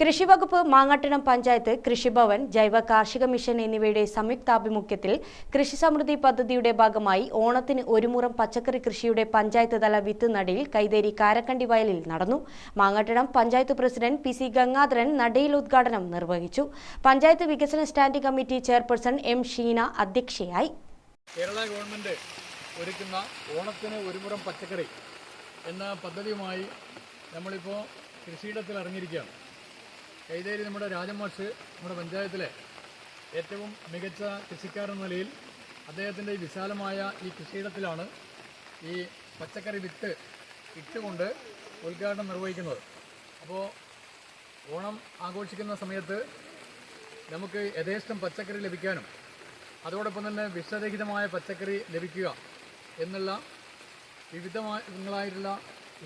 കൃഷിവകുപ്പ് മാങ്ങാട്ടണം പഞ്ചായത്ത് കൃഷിഭവൻ ജൈവ കാർഷിക മിഷൻ എന്നിവയുടെ സംയുക്താഭിമുഖ്യത്തിൽ കൃഷി സമൃദ്ധി പദ്ധതിയുടെ ഭാഗമായി ഓണത്തിന് ഒരുമുറം പച്ചക്കറി കൃഷിയുടെ പഞ്ചായത്ത് തല വിത്ത് നടയിൽ കൈതേരി കാരക്കണ്ടി വയലിൽ നടന്നു. Mangattidam panchayat president P C Gangadharan നടയിൽ ഉദ്ഘാടനം നിർവഹിച്ചു. പഞ്ചായത്ത് വികസന standing committee chairperson M Sheena അധ്യക്ഷയായി. കേരള ഗവൺമെന്റ് ഒരുക്കുന്ന ഓണത്തിന് ഒരുമുറം പച്ചക്കറി എന്ന പദ്ധതിയുമായി നമ്മളിപ്പോൾ കൃഷിയിടത്തിൽ ഇറങ്ങിയിരിക്കുകയാണ്. കൈതേരി നമ്മുടെ രാജമാഷ് നമ്മുടെ പഞ്ചായത്തിലെ ഏറ്റവും മികച്ച കൃഷിക്കാരൻ നിലയിൽ അദ്ദേഹത്തിന്റെ ഈ വിശാലമായ ഈ കൃഷിയിടത്തിലാണ് ഈ പച്ചക്കറി വിത്ത് ഇട്ടുകൊണ്ട് ഉദ്ഘാടനം നിർവഹിക്കുന്നത്. അപ്പോൾ ഓണം ആഘോഷിക്കുന്ന സമയത്ത് നമുക്ക് യഥേഷ്ടം പച്ചക്കറി ലഭിക്കാനും അതോടൊപ്പം തന്നെ വിഷരഹിതമായ പച്ചക്കറി ലഭിക്കുക എന്നുള്ള വിവിധങ്ങളായിട്ടുള്ള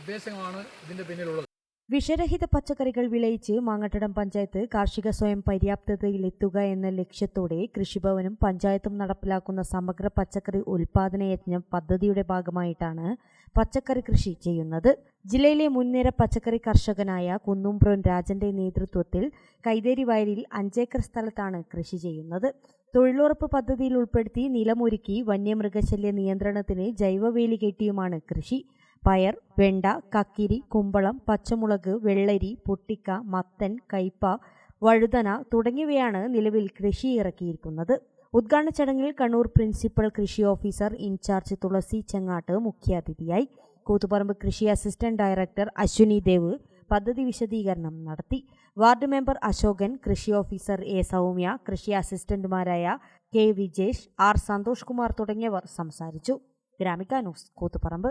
ഉദ്ദേശങ്ങളാണ് ഇതിന്റെ പിന്നിലുള്ളത്. വിഷരഹിത പച്ചക്കറികൾ വിളയിച്ച് മാങ്ങട്ടടം പഞ്ചായത്ത് കാർഷിക സ്വയം പര്യാപ്തതയിലെത്തുക എന്ന ലക്ഷ്യത്തോടെ കൃഷിഭവനും പഞ്ചായത്തും നടപ്പിലാക്കുന്ന സമഗ്ര പച്ചക്കറി ഉൽപാദന യജ്ഞം പദ്ധതിയുടെ ഭാഗമായിട്ടാണ് പച്ചക്കറി കൃഷി ചെയ്യുന്നത്. ജില്ലയിലെ മുൻനിര പച്ചക്കറി കർഷകനായ കുന്നുംപ്രോൻ രാജന്റെ നേതൃത്വത്തിൽ കൈതേരി വയലിൽ അഞ്ചേക്കർ സ്ഥലത്താണ് കൃഷി ചെയ്യുന്നത്. തൊഴിലുറപ്പ് പദ്ധതിയിൽ ഉൾപ്പെടുത്തി നിലമൊരുക്കി വന്യമൃഗശല്യ നിയന്ത്രണത്തിന് ജൈവവേലി കെട്ടിയുമാണ് കൃഷി. പയർ വെണ്ട കക്കിരി കുമ്പളം പച്ചമുളക് വെള്ളരി പൊട്ടിക്ക മത്തൻ കയ്പ വഴുതന തുടങ്ങിയവയാണ് നിലവിൽ കൃഷി ഇറക്കിയിരിക്കുന്നത്. ഉദ്ഘാടന ചടങ്ങിൽ കണ്ണൂർ പ്രിൻസിപ്പൽ കൃഷി officer in charge Thulasi Chengatt മുഖ്യാതിഥിയായി. കൂത്തുപറമ്പ് കൃഷി അസിസ്റ്റന്റ് ഡയറക്ടർ അശ്വിനി ദേവ് പദ്ധതി വിശദീകരണം നടത്തി. വാർഡ് മെമ്പർ അശോകൻ കൃഷി ഓഫീസർ എ സൗമ്യ കൃഷി അസിസ്റ്റന്റുമാരായ കെ വിജേഷ് ആർ സന്തോഷ് കുമാർ തുടങ്ങിയവർ സംസാരിച്ചു. Gramika news Koothuparamba.